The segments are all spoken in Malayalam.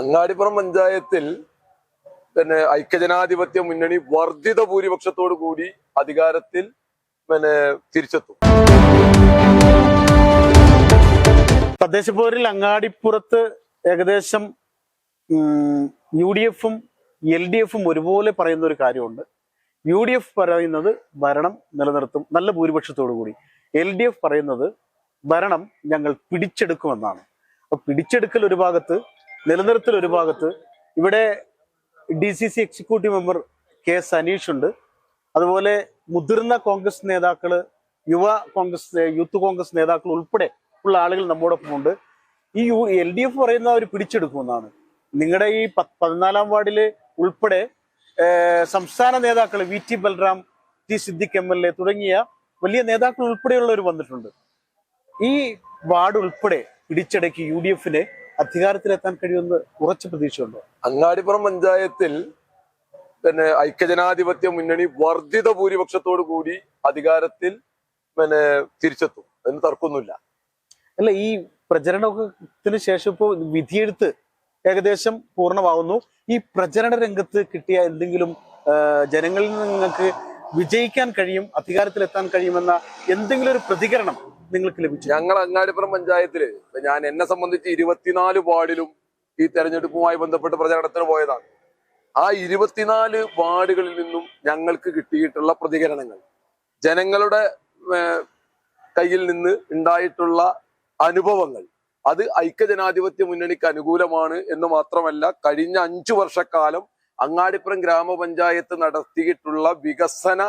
അങ്ങാടിപ്പുറം പഞ്ചായത്തിൽ പിന്നെ ഐക്യജനാധിപത്യ മുന്നണി വർദ്ധിത ഭൂരിപക്ഷത്തോടു കൂടി അധികാരത്തിൽ പിന്നെ തിരിച്ചെത്തും. തദ്ദേശ പോരിൽ അങ്ങാടിപ്പുറത്ത് ഏകദേശം യു ഡി എഫും എൽ ഡി എഫും ഒരുപോലെ പറയുന്ന ഒരു കാര്യമുണ്ട്. യു ഡി എഫ് പറയുന്നത് ഭരണം നിലനിർത്തും നല്ല ഭൂരിപക്ഷത്തോടു കൂടി. എൽ ഡി എഫ് പറയുന്നത് ഭരണം ഞങ്ങൾ പിടിച്ചെടുക്കുമെന്നാണ്. അപ്പൊ പിടിച്ചെടുക്കൽ ഒരു ഭാഗത്ത് നിലനിർത്തൽ ഒരു ഭാഗത്ത് ഇവിടെ D C C executive member K Saneesh ഉണ്ട്. അതുപോലെ മുതിർന്ന കോൺഗ്രസ് നേതാക്കൾ യുവ കോൺഗ്രസ് യൂത്ത് കോൺഗ്രസ് നേതാക്കൾ ഉൾപ്പെടെ ഉള്ള ആളുകൾ നമ്മോടൊപ്പം ഉണ്ട്. ഈ യു എൽ ഡി എഫ് പറയുന്ന അവർ പിടിച്ചെടുക്കുമെന്നാണ്. നിങ്ങളുടെ ഈ പതിനാലാം വാർഡിൽ ഉൾപ്പെടെ സംസ്ഥാന നേതാക്കൾ V T Balram T Siddique M L A തുടങ്ങിയ വലിയ നേതാക്കൾ ഉൾപ്പെടെയുള്ളവർ വന്നിട്ടുണ്ട്. ഈ വാർഡ് ഉൾപ്പെടെ പിടിച്ചടക്കി യു ഡി എഫിന് അധികാരത്തിലെത്താൻ കഴിയുമെന്ന് ഉറച്ച പ്രതീക്ഷയുണ്ടോ? അങ്ങാടിപ്പുറം പഞ്ചായത്തിൽ പിന്നെ ഐക്യജനാധിപത്യ മുന്നണി വർദ്ധിത ഭൂരിപക്ഷത്തോടു കൂടി അധികാരത്തിൽ പിന്നെ തിരിച്ചെത്തും. അതിന് തർക്കൊന്നുമില്ല അല്ല ഈ പ്രചരണത്തിന് ശേഷം ഇപ്പോ വിധിയെഴുത്ത് ഏകദേശം പൂർണമാവുന്നു. ഈ പ്രചരണ രംഗത്ത് കിട്ടിയ എന്തെങ്കിലും ജനങ്ങളിൽ നിന്ന് നിങ്ങൾക്ക് വിജയിക്കാൻ കഴിയും അധികാരത്തിലെത്താൻ കഴിയുമെന്ന എന്തെങ്കിലും ഒരു പ്രതികരണം നിങ്ങൾക്ക് ലഭിച്ചു. ഞങ്ങൾ അങ്ങാടിപ്പുറം പഞ്ചായത്തിൽ ഞാൻ എന്നെ സംബന്ധിച്ച് ഇരുപത്തിനാല് വാർഡിലും ഈ തെരഞ്ഞെടുപ്പുമായി ബന്ധപ്പെട്ട് പ്രചാരണത്തിന് പോയതാണ്. ആ ഇരുപത്തിനാല് വാർഡുകളിൽ നിന്നും ഞങ്ങൾക്ക് കിട്ടിയിട്ടുള്ള പ്രതികരണങ്ങൾ ജനങ്ങളുടെ കയ്യിൽ നിന്ന് ഉണ്ടായിട്ടുള്ള അനുഭവങ്ങൾ അത് ഐക്യജനാധിപത്യ മുന്നണിക്ക് അനുകൂലമാണ് എന്ന് മാത്രമല്ല കഴിഞ്ഞ അഞ്ചു വർഷക്കാലം അങ്ങാടിപ്പുറം ഗ്രാമപഞ്ചായത്ത് നടത്തിയിട്ടുള്ള വികസന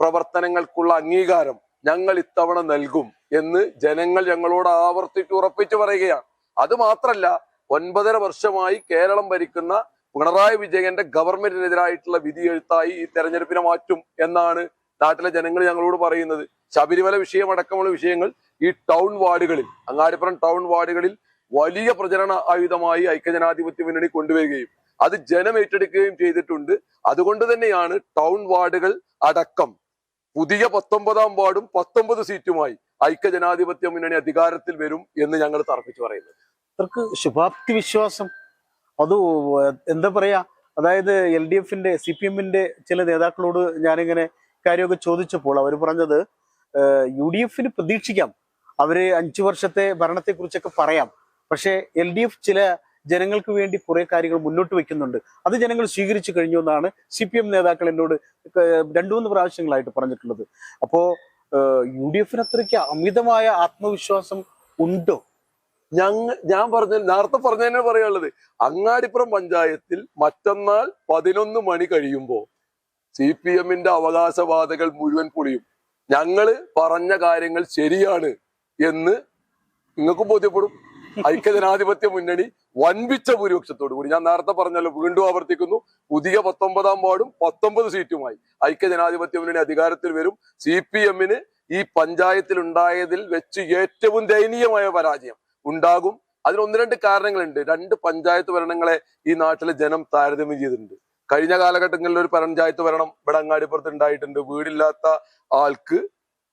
പ്രവർത്തനങ്ങൾക്കുള്ള അംഗീകാരം ഞങ്ങൾ ഇത്തവണ നൽകും. എന്ന് ജനങ്ങൾ ഞങ്ങളോട് ആവർത്തിച്ച് ഉറപ്പിച്ചു പറയുകയാണ്. അത് മാത്രല്ല ഒൻപതര വർഷമായി കേരളം ഭരിക്കുന്ന പിണറായി വിജയന്റെ ഗവൺമെന്റിനെതിരായിട്ടുള്ള വിധി എഴുത്തായി ഈ തെരഞ്ഞെടുപ്പിനെ മാറ്റും എന്നാണ് നാട്ടിലെ ജനങ്ങൾ ഞങ്ങളോട് പറയുന്നത്. ശബരിമല വിഷയമടക്കമുള്ള വിഷയങ്ങൾ ഈ ടൗൺ വാർഡുകളിൽ അങ്ങാടിപ്പുറം ടൗൺ വാർഡുകളിൽ വലിയ പ്രചരണ ആയുധമായി ഐക്യജനാധിപത്യ മുന്നണി കൊണ്ടുവരികയും അത് ജനം ഏറ്റെടുക്കുകയും ചെയ്തിട്ടുണ്ട്. അതുകൊണ്ട് തന്നെയാണ് ടൗൺ വാർഡുകൾ അടക്കം. പുതിയ പത്തൊമ്പതാം വാർഡും പത്തൊമ്പത് സീറ്റുമായി. ഐക്യജനാധിപത്യ മുന്നണി അധികാരത്തിൽ വരും എന്ന് ഞങ്ങൾ തർക്കിച്ചു പറയുന്നത് അവർക്ക് ശുഭാപ്തി വിശ്വാസം. അത് എന്താ പറയാ? അതായത് എൽ ഡി എഫിന്റെ സി പി എമ്മിന്റെ ചില നേതാക്കളോട് ഞാനിങ്ങനെ കാര്യമൊക്കെ ചോദിച്ചപ്പോൾ അവർ പറഞ്ഞത് യു ഡി എഫിന് പ്രതീക്ഷിക്കാം. അവർ അഞ്ചു വർഷത്തെ ഭരണത്തെ കുറിച്ചൊക്കെ പറയാം. പക്ഷേ എൽ ഡി എഫ് ചില ജനങ്ങൾക്ക് വേണ്ടി കുറെ കാര്യങ്ങൾ മുന്നോട്ട് വെക്കുന്നുണ്ട്. അത് ജനങ്ങൾ സ്വീകരിച്ചു കഴിഞ്ഞു എന്നാണ് സി പി എം നേതാക്കൾ എന്നോട് രണ്ടു മൂന്ന് പ്രാവശ്യങ്ങളായിട്ട് പറഞ്ഞിട്ടുള്ളത്. അപ്പോ യു ഡി എഫിന് അത്രയ്ക്ക് അമിതമായ ആത്മവിശ്വാസം ഉണ്ടോ? ഞങ്ങൾ ഞാൻ പറഞ്ഞ നേരത്തെ പറഞ്ഞ തന്നെ പറയാനുള്ളത്. അങ്ങാടിപ്പുറം പഞ്ചായത്തിൽ മറ്റന്നാൾ പതിനൊന്ന് മണി കഴിയുമ്പോൾ സി പി എമ്മിന്റെ അവകാശവാദകൾ മുഴുവൻ പൊളിയും. ഞങ്ങൾ പറഞ്ഞ കാര്യങ്ങൾ ശരിയാണ് എന്ന് നിങ്ങൾക്കും ബോധ്യപ്പെടും. ഐക്യജനാധിപത്യ മുന്നണി വൻപിച്ച ഭൂരിപക്ഷത്തോടു കൂടി. ഞാൻ നേരത്തെ പറഞ്ഞല്ലോ വീണ്ടും ആവർത്തിക്കുന്നു. പുതിയ പത്തൊമ്പതാം വാർഡും പത്തൊമ്പത് സീറ്റുമായി ഐക്യജനാധിപത്യ മുന്നണി അധികാരത്തിൽ വരും. സി പി എമ്മിന് ഈ പഞ്ചായത്തിൽ ഉണ്ടായതിൽ വെച്ച് ഏറ്റവും ദയനീയമായ പരാജയം ഉണ്ടാകും. അതിന് ഒന്ന് രണ്ട് കാരണങ്ങളുണ്ട്. രണ്ട് പഞ്ചായത്ത് ഭരണങ്ങളെ ഈ നാട്ടിലെ ജനം താരതമ്യം ചെയ്തിട്ടുണ്ട്. കഴിഞ്ഞ കാലഘട്ടങ്ങളിൽ ഒരു പഞ്ചായത്ത് ഭരണം ഇവിടെ അങ്ങാടിപ്പുറത്ത് ഉണ്ടായിട്ടുണ്ട്. വീടില്ലാത്ത ആൾക്ക്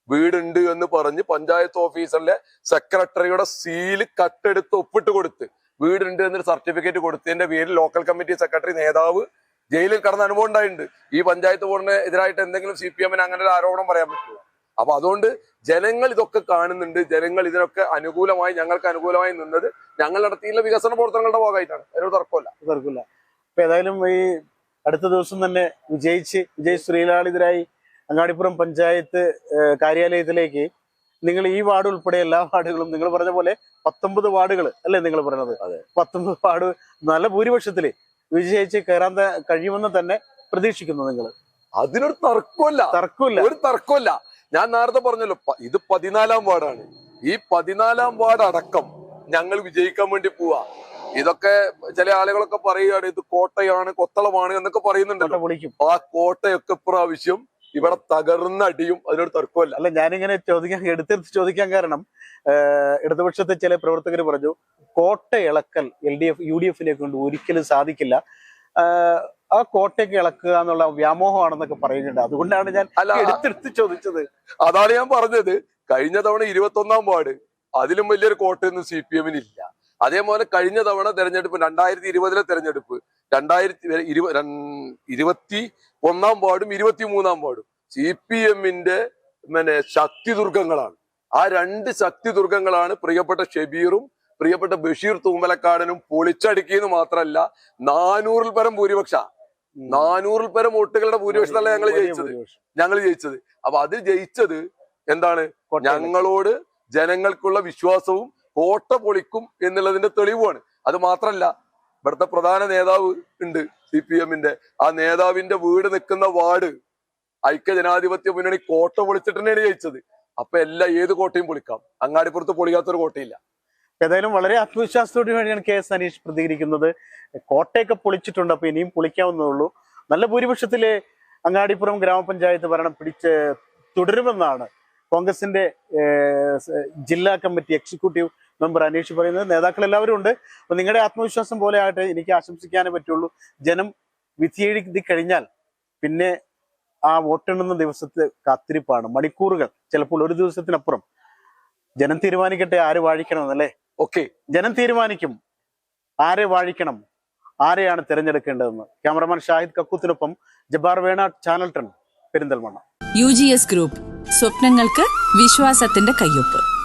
വീടുണ്ട് എന്ന് പറഞ്ഞ് പഞ്ചായത്ത് ഓഫീസറിലെ സെക്രട്ടറിയുടെ സീൽ കട്ടെടുത്ത് ഒപ്പിട്ട് കൊടുത്ത്. വീടുണ്ട് എന്നൊരു സർട്ടിഫിക്കറ്റ് കൊടുത്തതിന്റെ പേരിൽ ലോക്കൽ കമ്മിറ്റി സെക്രട്ടറി നേതാവ് ജയിലിൽ കടന്ന അനുഭവം ഉണ്ടായിട്ടുണ്ട്. ഈ പഞ്ചായത്ത് ബോർഡിന് എതിരായിട്ട് എന്തെങ്കിലും സി പി എമ്മിന് അങ്ങനെ ഒരു ആരോപണം പറയാൻ പറ്റുമോ അപ്പൊ അതുകൊണ്ട് ജനങ്ങൾ ഇതൊക്കെ കാണുന്നുണ്ട്. ജനങ്ങൾ ഇതിനൊക്കെ അനുകൂലമായി ഞങ്ങൾക്ക് അനുകൂലമായി നിന്നത് ഞങ്ങൾ നടത്തിയുള്ള വികസന പ്രവർത്തനങ്ങളുടെ ഭാഗമായിട്ടാണ്. അതിനൊരു തർക്കമല്ല. തർക്കമില്ല. അപ്പൊ ഏതായാലും ഈ അടുത്ത ദിവസം തന്നെ വിജയിച്ച് വിജയ് ശ്രീലാളിതരായി അങ്ങാടിപ്പുറം പഞ്ചായത്ത് കാര്യാലയത്തിലേക്ക് നിങ്ങൾ ഈ വാർഡ് ഉൾപ്പെടെ എല്ലാ വാർഡുകളും നിങ്ങൾ പറഞ്ഞ പോലെ പത്തൊമ്പത് വാർഡുകൾ അല്ലേ നിങ്ങൾ പറഞ്ഞത്. പത്തൊമ്പത് വാർഡ് നല്ല ഭൂരിപക്ഷത്തിൽ വിജയിച്ച് കയറാൻ കഴിയുമെന്ന് തന്നെ പ്രതീക്ഷിക്കുന്നു നിങ്ങൾ. അതിനൊരു തർക്കമല്ല. തർക്കമില്ല. ഒരു തർക്കമല്ല. ഞാൻ നേരത്തെ പറഞ്ഞല്ലോ ഇത് പതിനാലാം വാർഡാണ്. ഈ പതിനാലാം വാർഡ് അടക്കം ഞങ്ങൾ വിജയിക്കാൻ വേണ്ടി പോവാ. ഇതൊക്കെ ചില ആളുകളൊക്കെ പറയുകയാണ് ഇത് കോട്ടയാണ് കൊത്തളമാണ് എന്നൊക്കെ പറയുന്നുണ്ടല്ലോ. ആ കോട്ടയൊക്കെ പ്രാവശ്യം ഇവിടെ തകർന്ന അടിയും അതിനൊരു തർക്കമല്ല അല്ല ഞാനിങ്ങനെ ചോദിക്കാൻ എടുത്തെടുത്ത് ചോദിക്കാൻ കാരണം ഇടതുപക്ഷത്തെ ചില പ്രവർത്തകർ പറഞ്ഞു കോട്ട ഇളക്കൽ L D F U D എഫിനെ കൊണ്ട് ഒരിക്കലും സാധിക്കില്ല. ആ കോട്ടയ്ക്ക് ഇളക്കുക എന്നുള്ള വ്യാമോഹമാണെന്നൊക്കെ പറയുന്നുണ്ട്. അതുകൊണ്ടാണ് ഞാൻ അല്ല എടുത്തെടുത്ത് ചോദിച്ചത്. അതാണ് ഞാൻ പറഞ്ഞത്. കഴിഞ്ഞ തവണ ഇരുപത്തി ഒന്നാം വാർഡ് അതിലും വലിയൊരു കോട്ടയൊന്നും സി പി എമ്മിന് ഇല്ല. അതേപോലെ കഴിഞ്ഞ തവണ തെരഞ്ഞെടുപ്പ് രണ്ടായിരത്തി ഇരുപതിലെ തെരഞ്ഞെടുപ്പ് രണ്ടായിരത്തി ഇരുപ ഇരുപത്തി ഒന്നാം വാർഡും ഇരുപത്തി മൂന്നാം വാർഡും. സി പി എമ്മിന്റെ പിന്നെ ശക്തി ദുർഗങ്ങളാണ് ആ രണ്ട് ശക്തി ദുർഗങ്ങളാണ് പ്രിയപ്പെട്ട ഷെബീറും പ്രിയപ്പെട്ട ബഷീർ തൂമ്പലക്കാടനും പൊളിച്ചടുക്കിയെന്ന് മാത്രമല്ല നാനൂറിൽ പരം ഭൂരിപക്ഷ. നാനൂറിൽ പരം വോട്ടുകളുടെ ഭൂരിപക്ഷത്തല്ല ഞങ്ങൾ ജയിച്ചത്. ഞങ്ങൾ ജയിച്ചത്. അപ്പൊ അത് ജയിച്ചത് എന്താണ്? ഞങ്ങളോട് ജനങ്ങൾക്കുള്ള വിശ്വാസവും കോട്ട പൊളിക്കും എന്നുള്ളതിന്റെ തെളിവാണ് അത് മാത്രല്ല ഇവിടുത്തെ പ്രധാന നേതാവ് ഉണ്ട് സി പി എമ്മിന്റെ. ആ നേതാവിന്റെ വീട് നിൽക്കുന്ന വാർഡ് ഐക്യ ജനാധിപത്യ മുന്നണി കോട്ട പൊളിച്ചിട്ട് തന്നെയാണ് ജയിച്ചത്. അപ്പൊ എല്ലാ ഏത് കോട്ടയും പൊളിക്കാം. അങ്ങാടിപ്പുറത്ത് പൊളിക്കാത്തൊരു കോട്ടയില്ല. ഏതായാലും വളരെ ആത്മവിശ്വാസത്തോടു വേണ്ടിയാണ് കെ എസ് അനീഷ് പ്രതികരിക്കുന്നത്. കോട്ടയൊക്കെ പൊളിച്ചിട്ടുണ്ട് അപ്പൊ ഇനിയും പൊളിക്കാവുന്നേ ഉള്ളൂ. നല്ല ഭൂരിപക്ഷത്തിൽ അങ്ങാടിപ്പുറം ഗ്രാമപഞ്ചായത്ത് ഭരണം പിടിച്ച് തുടരുമെന്നാണ് കോൺഗ്രസിന്റെ ജില്ലാ കമ്മിറ്റി എക്സിക്യൂട്ടീവ് മെമ്പർ അനീഷ് പറയുന്നത് നേതാക്കൾ എല്ലാവരും ഉണ്ട്. അപ്പൊ നിങ്ങളുടെ ആത്മവിശ്വാസം പോലെ ആയിട്ട് എനിക്ക് ആശംസിക്കാനേ പറ്റുള്ളൂ. ജനം വിധിയെഴുതി കഴിഞ്ഞാൽ പിന്നെ ആ വോട്ടെണ്ണുന്ന ദിവസത്തെ കാത്തിരിപ്പാണ്. മണിക്കൂറുകൾ ചിലപ്പോൾ ഒരു ദിവസത്തിനപ്പുറം. ജനം തീരുമാനിക്കട്ടെ ആര് വാഴിക്കണമെന്നല്ലേ ഓക്കെ. ജനം തീരുമാനിക്കും. ആരെ വാഴിക്കണം? ആരെയാണ് തിരഞ്ഞെടുക്കേണ്ടതെന്ന്? ക്യാമറമാൻ ഷാഹിദ് കക്കൂത്തിനൊപ്പം ജബാർ വേണ channel ton Perinthalmanna. U G S group സ്വപ്നങ്ങൾക്ക് വിശ്വാസത്തിന്റെ കയ്യൊപ്പ്.